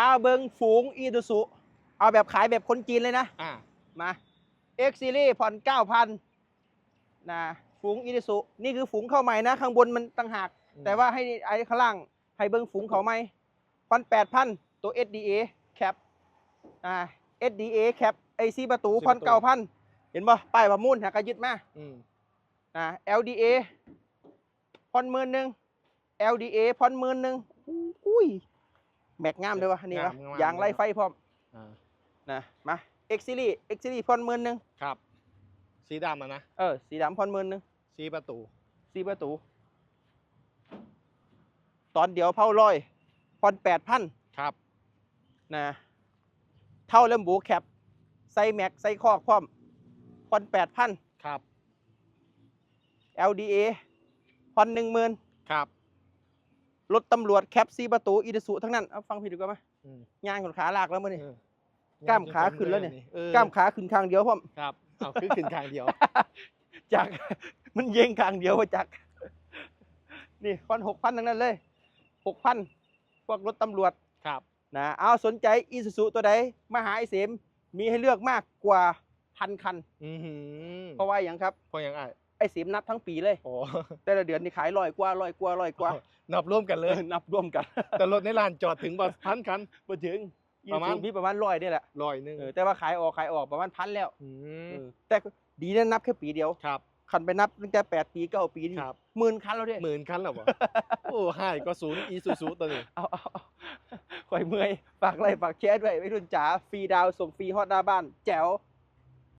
าเบิงฝูงอีดูสุเอาแบบขายแบบคนจีนเลยนะ อ่า มา X Series ผ่อน9,000นะฝูงอีดูสุนี่คือฝูงเข้าใหม่นะ ข้างบนมันต่างหากแต่ว่าให้ไอ้ข้างล่างให้เบิ้งฝูงเขาไหมผ่อน8,000ตัว SDA แคปอ่า SDA แคปไอซีประตูผ่อน9,000เห็นบ่ป้ายประมูลหากยึดมา อืม นะ LDA ผ่อนหมื่นหนึ่ง LDA ผ่อนหมื่นหนึ่งอุ้ย แม็กงามเลยวะอันนี่วะงามงาม ยางไล่ไฟพร้อมอ่านะมา X Series X Series ผ่อนหมื่นหนึ่งครับ สีดำอะนะ เออสีดำผ่อนหมื่นหนึ่งสีประตู สีประตู ตอนเดียวเผาร้อยผ่อนแปดพันครับ นะเท่าเล่มบูแคปใส่แม็กใส่คอกพร้อมผ่อนแปดพัน ครับ LDA ผ่อนหนึ่งหมื่นครับ รถตำรวจแคปซีประตูอีดสุทั้งนั้นเอาฟังผิดดีกว่าไหมอืมย่างขนขาลากแล้วมั้นี่เออล้ามขาขึ้นแล้วเนี่ยออกล้ามขาขึ้นข้างเดียวพร้อมครับเอาคือขึ้นทางเดียวจากมันเย่งข้างเดียวว่าจากนี่พันหกพันทั้งนั้นเลยหกพันพวกรถตำรวจครับนะเอาสนใจอีซูซูตัวใดมาหาไอเสมมีให้เลือกมากกว่าพันคันอือหือเพราะว่าอย่างครับเพราะยังไงไอ เสมนับทั้งปีเลย โอ้แต่ละเดือนนี่ขายร้อยกว่าร้อยกว่าร้อยกว่า นับร่วมกันเลยเออนับร่วมกัน แต่รถในลานจอดถึงประพันคันมาถึงอีประมาณซูมีประมาณร้อยนี่แหละร้อยหนึ่งเออแต่ว่าขายออกขายออกประมาณพันแล้วอืเอมอแต่ก็ดีนะนับแค่ปีเดียวครับคันไปนับตั้งแต่แปดปีเก้าปีนี่ครับหมื่นคันแล้วเนี่ยหมื่นคันแล้วบ่โอ้ให้ก็ศูนย์อีซูซูตัวนี้เอาเอาเอาข่อยเมื่อยฝากไลค์ฝากแชร์ด้วยไม่รุนจ๋าฟรีดาวน์ส่งฟรีฮอดหน้าบ้าน แจ๋ว